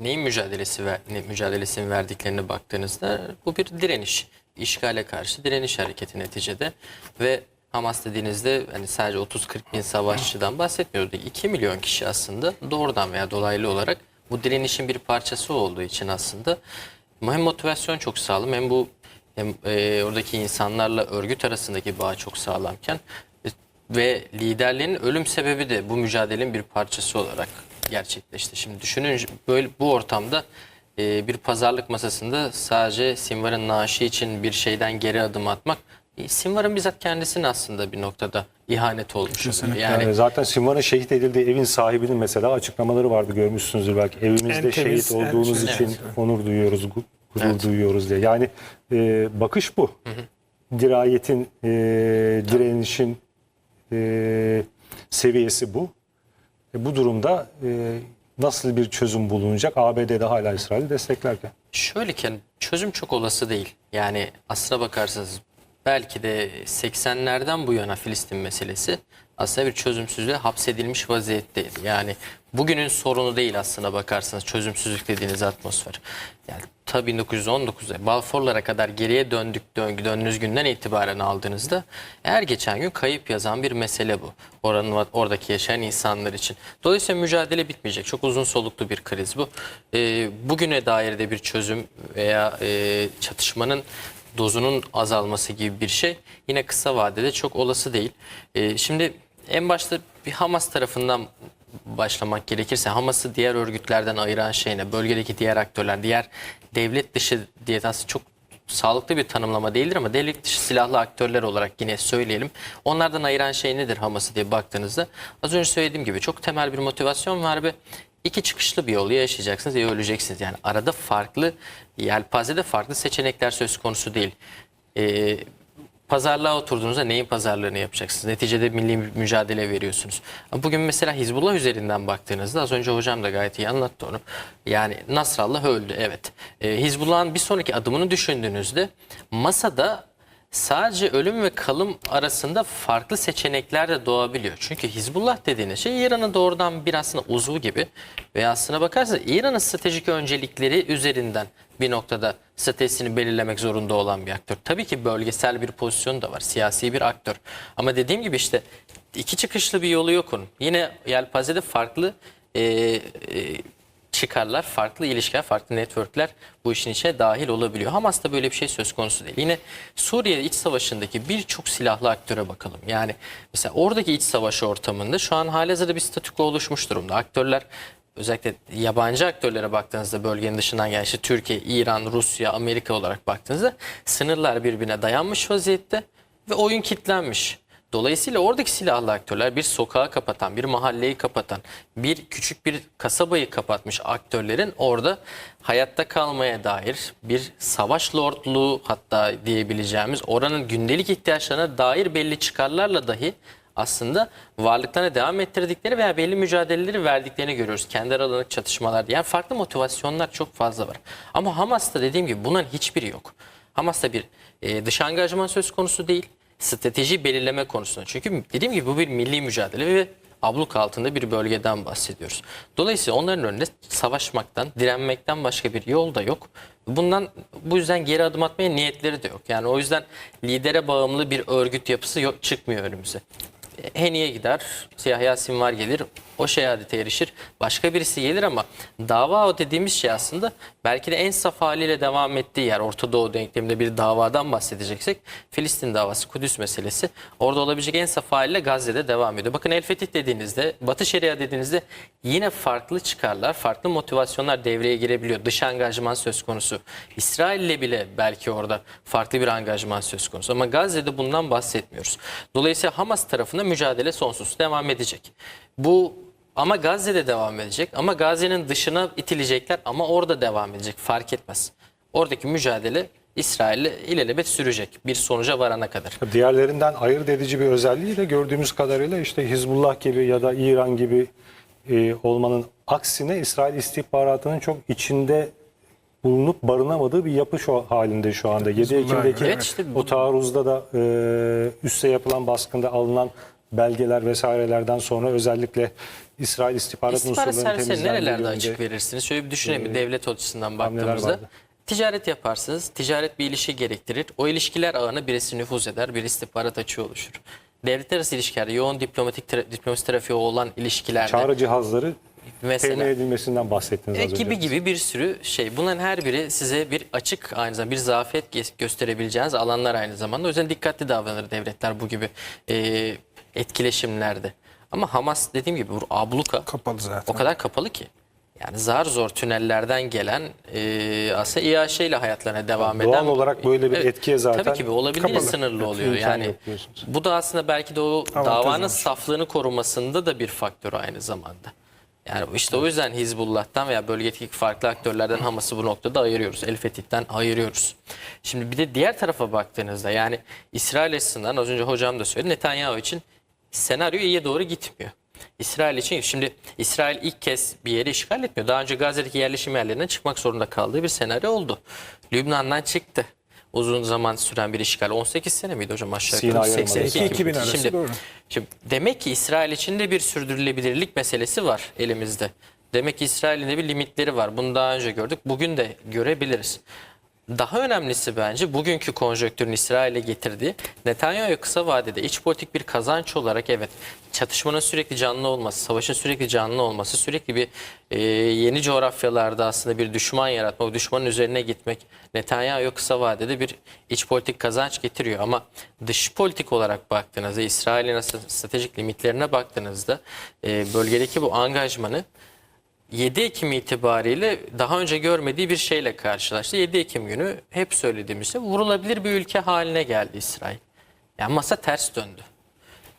neyin mücadelesi ver, ne mücadelesini verdiklerine baktığınızda bu bir direniş. İşgale karşı direniş hareketi neticede ve Hamas dediğinizde hani sadece 30-40 bin savaşçıdan bahsetmiyoruz. 2 milyon kişi aslında doğrudan veya dolaylı olarak bu direnişin bir parçası olduğu için aslında hem motivasyon çok sağlam hem bu hem e, oradaki insanlarla örgüt arasındaki bağ çok sağlamken e, ve liderlerin ölüm sebebi de bu mücadelenin bir parçası olarak gerçekleşti. Şimdi düşünün böyle bu ortamda e, bir pazarlık masasında sadece Sinvar'ın naaşı için bir şeyden geri adım atmak e, Sinvar'ın bizzat kendisinin aslında bir noktada ihanet olmuş. Kesinlikle. Yani Yani zaten Simvan'ın şehit edildiği evin sahibinin mesela açıklamaları vardı görmüşsünüzdür belki. Evimizde En temiz, şehit olduğunuz için Evet. onur duyuyoruz, gu- gurur Evet. duyuyoruz diye. Yani e, bakış bu. Dirayetin, e, direnişin e, seviyesi bu. E, bu durumda e, nasıl bir çözüm bulunacak? ABD'de hala İsrail'i desteklerken. Şöyle ki çözüm çok olası değil. Yani aslına bakarsanız belki de 80'lerden bu yana Filistin meselesi aslında bir çözümsüzlüğe hapsedilmiş vaziyetteydi. Yani bugünün sorunu değil aslına bakarsanız çözümsüzlük dediğiniz atmosfer. Yani ta 1919'da Balfour'lara kadar geriye döndük dön- döndüğünüz günden itibaren aldığınızda her geçen gün kayıp yazan bir mesele bu. Oranın oradaki yaşayan insanlar için. Dolayısıyla mücadele bitmeyecek. Çok uzun soluklu bir kriz bu. Ee, bugüne dair de bir çözüm veya e, çatışmanın dozunun azalması gibi bir şey yine kısa vadede çok olası değil. Ee, şimdi en başta bir Hamas tarafından başlamak gerekirse Hamas'ı diğer örgütlerden ayıran şey ne? Bölgedeki diğer aktörler, diğer devlet dışı diye aslında çok sağlıklı bir tanımlama değildir ama devlet dışı silahlı aktörler olarak yine söyleyelim. Onlardan ayıran şey nedir Hamas'ı diye baktığınızda az önce söylediğim gibi çok temel bir motivasyon var ve iki çıkışlı bir yolu ya yaşayacaksınız ya öleceksiniz. Yani arada farklı yelpazede farklı seçenekler söz konusu değil. Ee, pazarlığa oturduğunuzda neyin pazarlığını yapacaksınız? Neticede milli mücadele veriyorsunuz. Bugün mesela Hizbullah üzerinden baktığınızda az önce hocam da gayet iyi anlattı onu. Yani Nasrallah öldü evet. Ee, Hizbullah'ın bir sonraki adımını düşündüğünüzde masada sadece ölüm ve kalım arasında farklı seçenekler de doğabiliyor. Çünkü Hizbullah dediğiniz şey İran'ın doğrudan bir aslında uzvu gibi ve aslına bakarsanız İran'ın stratejik öncelikleri üzerinden bir noktada stratejisini belirlemek zorunda olan bir aktör. Tabii ki bölgesel bir pozisyonu da var. Siyasi bir aktör. Ama dediğim gibi işte iki çıkışlı bir yolu yok onun. Yine yelpazede farklı e, e, çıkarlar, farklı ilişkiler, farklı networkler bu işin içine dahil olabiliyor. Hamas'ta böyle bir şey söz konusu değil. Yine Suriye iç savaşındaki birçok silahlı aktöre bakalım. Yani mesela oradaki iç savaş ortamında şu an halihazırda bir statüko oluşmuş durumda. Aktörler özellikle yabancı aktörlere baktığınızda bölgenin dışından gelen işte Türkiye, İran, Rusya, Amerika olarak baktığınızda sınırlar birbirine dayanmış vaziyette ve oyun kilitlenmiş. Dolayısıyla oradaki silahlı aktörler bir sokağı kapatan, bir mahalleyi kapatan, bir küçük bir kasabayı kapatmış aktörlerin orada hayatta kalmaya dair bir savaş lordluğu hatta diyebileceğimiz oranın gündelik ihtiyaçlarına dair belli çıkarlarla dahi aslında varlıklarına devam ettirdikleri veya belli mücadeleleri verdiklerini görüyoruz. Kendi aralarındaki çatışmalar. Yani farklı motivasyonlar çok fazla var. Ama Hamas'ta dediğim gibi bunların hiçbiri yok. Hamas'ta bir e, dış angajman söz konusu değil. Strateji belirleme konusunda. Çünkü dediğim gibi bu bir milli mücadele ve abluk altında bir bölgeden bahsediyoruz. Dolayısıyla onların önünde savaşmaktan, direnmekten başka bir yol da yok. Bundan bu yüzden geri adım atmaya niyetleri de yok. Yani o yüzden lidere bağımlı bir örgüt yapısı yok, çıkmıyor önümüze. Heniye gider, Yahya Sinvar gelir, o şehadete erişir. Başka birisi gelir ama dava o dediğimiz şey aslında belki de en saf haliyle devam ettiği yer. Orta Doğu denkleminde bir davadan bahsedeceksek Filistin davası, Kudüs meselesi orada olabilecek en saf haliyle Gazze'de devam ediyor. Bakın El Fetih dediğinizde, Batı Şeria dediğinizde yine farklı çıkarlar, farklı motivasyonlar devreye girebiliyor. Dış angajman söz konusu. İsrail'le bile belki orada farklı bir angajman söz konusu. Ama Gazze'de bundan bahsetmiyoruz. Dolayısıyla Hamas tarafında mücadele sonsuz devam edecek. Bu ama Gazze'de devam edecek. Ama Gazze'nin dışına itilecekler ama orada devam edecek. Fark etmez. Oradaki mücadele İsrail'le ilelebet sürecek bir sonuca varana kadar. Diğerlerinden ayırt edici bir özelliği de gördüğümüz kadarıyla işte Hizbullah gibi ya da İran gibi e, olmanın aksine İsrail istihbaratının çok içinde bulunup barınamadığı bir yapı şu halinde şu anda. 7 Hizbullah, Ekim'deki evet işte bu- o taarruzda da e, üste yapılan baskında alınan belgeler vesairelerden sonra özellikle İsrail istihbarat, İstihbarat unsurlarının servisleri temizlendiği nerelerde yönünde açık verirsiniz? Şöyle bir düşünelim bir devlet açısından hamleler baktığımızda. vardı. Ticaret yaparsınız. Ticaret bir ilişki gerektirir. O ilişkiler ağına birisi nüfuz eder, bir istihbarat açığı oluşur. Devletler arası ilişkilerde yoğun diplomatik tra- diplomasi trafiği olan ilişkilerde çağrı cihazları mesela edilmesinden bahsettiniz e, az önce. gibi gibi bir sürü şey. Bunların her biri size bir açık aynı zamanda bir zafiyet ge- gösterebileceğiniz alanlar aynı zamanda. O yüzden dikkatli davranır devletler bu gibi e, etkileşimlerde. Ama Hamas dediğim gibi bu abluka Kapalı zaten. o kadar kapalı ki. Yani zar zor tünellerden gelen e, aslında İAŞ ile hayatlarına devam Doğal eden. olarak böyle bir etkiye zaten Tabii ki bir olabildiğince sınırlı Evet, oluyor. imkan Yani bu da aslında belki de o Avantaj davanın olmuş. saflığını korumasında da bir faktör aynı zamanda. Yani işte o yüzden Hizbullah'tan veya bölgedeki farklı aktörlerden Hamas'ı bu noktada ayırıyoruz. El Fetih'ten ayırıyoruz. Şimdi bir de diğer tarafa baktığınızda yani İsrail açısından az önce hocam da söyledi Netanyahu için senaryo iyiye doğru gitmiyor. İsrail için şimdi İsrail ilk kez bir yeri işgal etmiyor. Daha önce Gazze'deki yerleşim yerlerinden çıkmak zorunda kaldığı bir senaryo oldu. Lübnan'dan çıktı. Uzun zaman süren bir işgal. 18 sene miydi hocam aşağı yukarı? Yarımadası. 82 2000 arası, Şimdi, doğru. şimdi demek ki İsrail için de bir sürdürülebilirlik meselesi var elimizde. Demek ki İsrail'in de bir limitleri var. Bunu daha önce gördük. Bugün de görebiliriz. Daha önemlisi bence bugünkü konjonktürün İsrail'e getirdiği Netanyahu kısa vadede iç politik bir kazanç olarak evet çatışmanın sürekli canlı olması, savaşın sürekli canlı olması, sürekli bir e, yeni coğrafyalarda aslında bir düşman yaratma, o düşmanın üzerine gitmek Netanyahu kısa vadede bir iç politik kazanç getiriyor. Ama dış politik olarak baktığınızda, İsrail'in stratejik limitlerine baktığınızda e, bölgedeki bu angajmanı 7 Ekim itibariyle daha önce görmediği bir şeyle karşılaştı. 7 Ekim günü hep söylediğimizde vurulabilir bir ülke haline geldi İsrail. Yani masa ters döndü.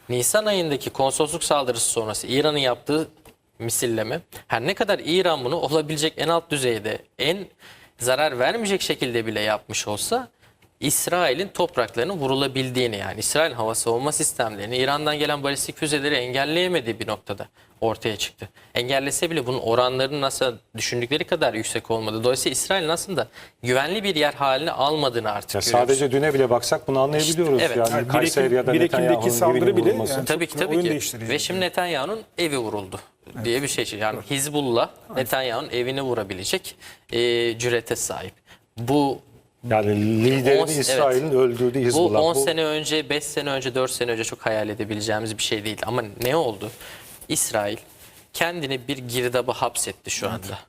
Nisan ayındaki konsolosluk saldırısı sonrası İran'ın yaptığı misilleme her ne kadar İran bunu olabilecek en alt düzeyde en zarar vermeyecek şekilde bile yapmış olsa İsrail'in topraklarının vurulabildiğini yani İsrail hava savunma sistemlerini İran'dan gelen balistik füzeleri engelleyemediği bir noktada ortaya çıktı. Engellese bile bunun oranlarının nasıl düşündükleri kadar yüksek olmadı. Dolayısıyla İsrail'in aslında güvenli bir yer haline almadığını artık Ya görüyoruz. sadece düne bile baksak bunu anlayabiliyoruz. evet. Yani Yani bir Kayseri ya da Netanyahu'nun saldırı bile vurulması. yani- Tabii ki tabii ki. Ve şimdi Netanyahu'nun evi vuruldu diye bir şey. Yani Hizbullah Netanyahu'nun evini vurabilecek e, cürete sahip. Bu Yani liderin On- evet. İsrail'in öldürdüğü bu Hizbullah. 10 Bu- sene önce, 5 sene önce, 4 sene önce çok hayal edebileceğimiz bir şey değil. Ama ne oldu? İsrail kendini bir girdaba hapsetti şu anda.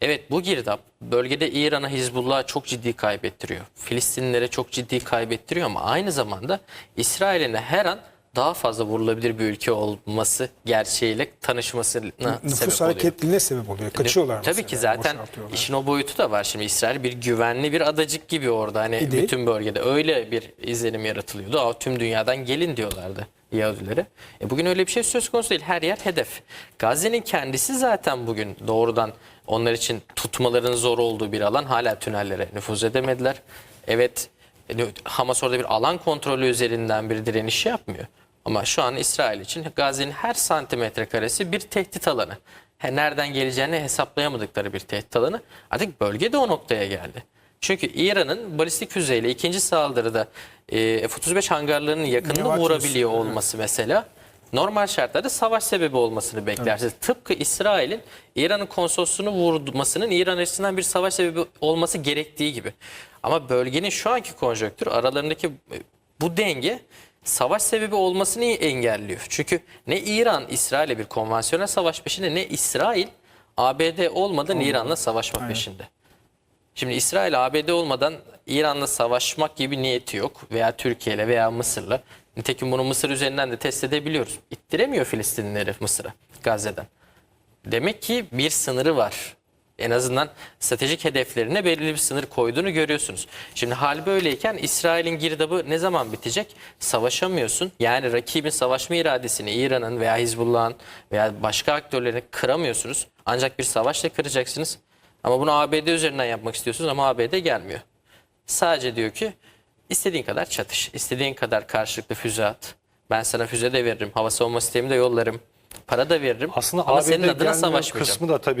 Evet bu girdap bölgede İran'a Hizbullah'a çok ciddi kaybettiriyor. Filistinlilere çok ciddi kaybettiriyor ama aynı zamanda İsrail'in her an daha fazla vurulabilir bir ülke olması gerçeğiyle tanışmasına Nüfus sebep oluyor. hareketliliğine sebep oluyor. Kaçıyorlar Tabii mesela, ki zaten işin o boyutu da var. Şimdi İsrail bir güvenli bir adacık gibi orada. Hani İdi. bütün bölgede öyle bir izlenim yaratılıyordu. Aa, tüm dünyadan gelin diyorlardı Yahudilere. E bugün öyle bir şey söz konusu değil. Her yer hedef. Gazze'nin kendisi zaten bugün doğrudan onlar için tutmaların zor olduğu bir alan. Hala tünellere nüfuz edemediler. Evet e, Hamas orada bir alan kontrolü üzerinden bir direniş yapmıyor. Ama şu an İsrail için Gazze'nin her santimetre karesi bir tehdit alanı. He, nereden geleceğini hesaplayamadıkları bir tehdit alanı. Artık bölge de o noktaya geldi. Çünkü İran'ın balistik füzeyle ikinci saldırıda e, F-35 hangarlarının yakınını Nevakius, vurabiliyor olması mesela normal şartlarda savaş sebebi olmasını beklersiniz. Tıpkı İsrail'in İran'ın konsolosluğunu vurmasının İran açısından bir savaş sebebi olması gerektiği gibi. Ama bölgenin şu anki konjonktür aralarındaki e, bu denge savaş sebebi olmasını engelliyor. Çünkü ne İran İsrail'e bir konvansiyonel savaş peşinde ne İsrail ABD olmadan İran'la savaşma peşinde. Şimdi İsrail ABD olmadan İran'la savaşmak gibi niyeti yok veya Türkiye ile veya Mısır'la. Nitekim bunu Mısır üzerinden de test edebiliyoruz. İttiremiyor Filistinlileri Mısır'a Gazze'den. Demek ki bir sınırı var. En azından stratejik hedeflerine belirli bir sınır koyduğunu görüyorsunuz. Şimdi hal böyleyken İsrail'in girdabı ne zaman bitecek? Savaşamıyorsun. Yani rakibin savaşma iradesini İran'ın veya Hizbullah'ın veya başka aktörlerin kıramıyorsunuz. Ancak bir savaşla kıracaksınız. Ama bunu ABD üzerinden yapmak istiyorsunuz ama ABD gelmiyor. Sadece diyor ki istediğin kadar çatış, istediğin kadar karşılıklı füze at. Ben sana füze de veririm, hava savunma sistemi de yollarım, para da veririm. Aslında ama ABD senin adına savaşmayacağım. kısmı da tabii